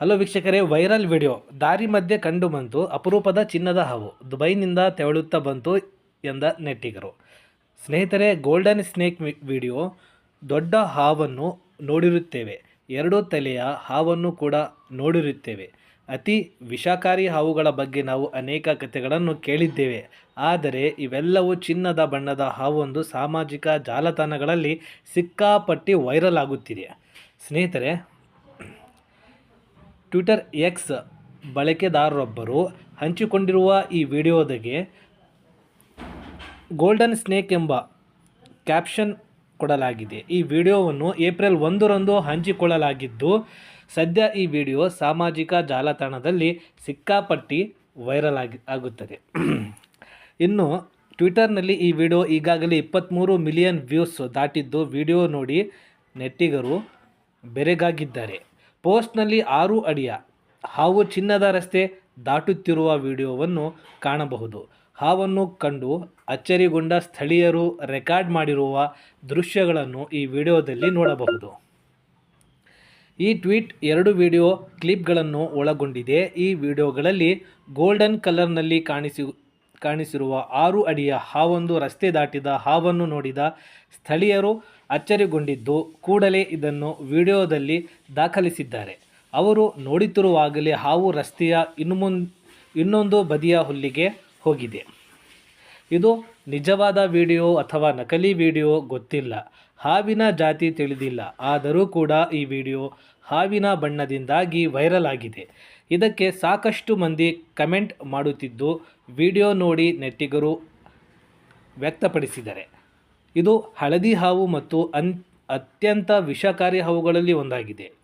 Hello ವೀಕ್ಷಕರೇ, viral video. ದಾರಿ ಮಧ್ಯೆ ಕಂಡು ಬಂತು, ಅಪರೂಪದ ಚಿನ್ನದ ಹಾವು. ದುಬೈನಿಂದ ತೆವಳುತ್ತಾ ಬಂತು ಎಂದ ನೆಟ್ಟಿಗರು. ಸ್ನೇಹಿತರೆ, ಗೋಲ್ಡನ್ ಸ್ನೇಕ್ ವಿಡಿಯೋ ದೊಡ್ಡ ಹಾವನ್ನು ನೋಡಿರುತ್ತೇವೆ. ಎರಡು ತಲೆಯ ಹಾವನ್ನು ಕೂಡ ನೋಡಿರುತ್ತೇವೆ. ಅತಿ ವಿಷಕಾರಿ ಹಾವುಗಳ ಬಗ್ಗೆ ನಾವು ಅನೇಕ ಕಥೆಗಳನ್ನು ಕೇಳಿದ್ದೇವೆ. ಆದರೆ, ಇವೆಲ್ಲವೂ ಚಿನ್ನದ ಬಣ್ಣದ ಹಾವೊಂದು ಸಾಮಾಜಿಕ ಜಾಲತಾಣಗಳಲ್ಲಿ ಸಿಕ್ಕಾಪಟ್ಟಿ ವೈರಲ್ ಆಗುತ್ತಿದೆ. ಸ್ನೇಹಿತರೆ ಟ್ವಿಟರ್ ಎಕ್ಸ್ ಬಳಕೆದಾರರೊಬ್ಬರು ಹಂಚಿಕೊಂಡಿರುವ ಈ ವಿಡಿಯೋದಾಗೆ ಗೋಲ್ಡನ್ ಸ್ನೇಕ್ ಎಂಬ ಕ್ಯಾಪ್ಷನ್ ಕೊಡಲಾಗಿದೆ. ಈ ವಿಡಿಯೋವನ್ನು ಏಪ್ರಿಲ್ ಒಂದರಂದು ಹಂಚಿಕೊಳ್ಳಲಾಗಿದ್ದು, ಸದ್ಯ ಈ ವಿಡಿಯೋ ಸಾಮಾಜಿಕ ಜಾಲತಾಣದಲ್ಲಿ ಸಿಕ್ಕಾಪಟ್ಟಿ ವೈರಲ್ ಆಗಿ ಆಗುತ್ತದೆ. ಇನ್ನು ಟ್ವಿಟರ್ನಲ್ಲಿ ಈ ವಿಡಿಯೋ ಈಗಾಗಲೇ ಇಪ್ಪತ್ತ್ಮೂರು ಮಿಲಿಯನ್ ವ್ಯೂಸ್ ದಾಟಿದ್ದು, ವಿಡಿಯೋ ನೋಡಿ ನೆಟ್ಟಿಗರು ಬೆರೆಗಾಗಿದ್ದಾರೆ. ಪೋಸ್ಟ್ನಲ್ಲಿ ಆರು ಅಡಿಯ ಹಾವು ಚಿನ್ನದ ರಸ್ತೆ ದಾಟುತ್ತಿರುವ ವಿಡಿಯೋವನ್ನು ಕಾಣಬಹುದು. ಹಾವನ್ನು ಕಂಡು ಅಚ್ಚರಿಗೊಂಡ ಸ್ಥಳೀಯರು ರೆಕಾರ್ಡ್ ಮಾಡಿರುವ ದೃಶ್ಯಗಳನ್ನು ಈ ವಿಡಿಯೋದಲ್ಲಿ ನೋಡಬಹುದು. ಈ ಟ್ವೀಟ್ ಎರಡು ವಿಡಿಯೋ ಕ್ಲಿಪ್ಗಳನ್ನು ಒಳಗೊಂಡಿದೆ. ಈ ವಿಡಿಯೋಗಳಲ್ಲಿ ಗೋಲ್ಡನ್ ಕಲರ್ನಲ್ಲಿ ಕಾಣಿಸಿ ಕಾಣಿಸಿರುವ ಆರು ಅಡಿಯ ಹಾವೊಂದು ರಸ್ತೆ ದಾಟಿದ ಹಾವನ್ನು ನೋಡಿದ ಸ್ಥಳೀಯರು ಅಚ್ಚರಿಗೊಂಡಿದ್ದು ಕೂಡಲೇ ಇದನ್ನು ವಿಡಿಯೋದಲ್ಲಿ ದಾಖಲಿಸಿದ್ದಾರೆ. ಅವರು ನೋಡುತ್ತಿರುವಾಗಲೇ ಹಾವು ರಸ್ತೆಯ ಇನ್ನು ಇನ್ನೊಂದು ಬದಿಯ ಹುಲ್ಲಿಗೆ ಹೋಗಿದೆ. ಇದು ನಿಜವಾದ ವಿಡಿಯೋ ಅಥವಾ ನಕಲಿ ವಿಡಿಯೋ ಗೊತ್ತಿಲ್ಲ. ಹಾವಿನ ಜಾತಿ ತಿಳಿದಿಲ್ಲ. ಆದರೂ ಕೂಡ ಈ ವಿಡಿಯೋ ಹಾವಿನ ಬಣ್ಣದಿಂದಾಗಿ ವೈರಲ್ ಆಗಿದೆ. ಇದಕ್ಕೆ ಸಾಕಷ್ಟು ಮಂದಿ ಕಮೆಂಟ್ ಮಾಡುತ್ತಿದ್ದು ವಿಡಿಯೋ ನೋಡಿ ನೆಟ್ಟಿಗರು ವ್ಯಕ್ತಪಡಿಸಿದ್ದಾರೆ. ಇದು ಹಳದಿ ಹಾವು ಮತ್ತು ಅತ್ಯಂತ ವಿಷಕಾರಿ ಹಾವುಗಳಲ್ಲಿ ಒಂದಾಗಿದೆ.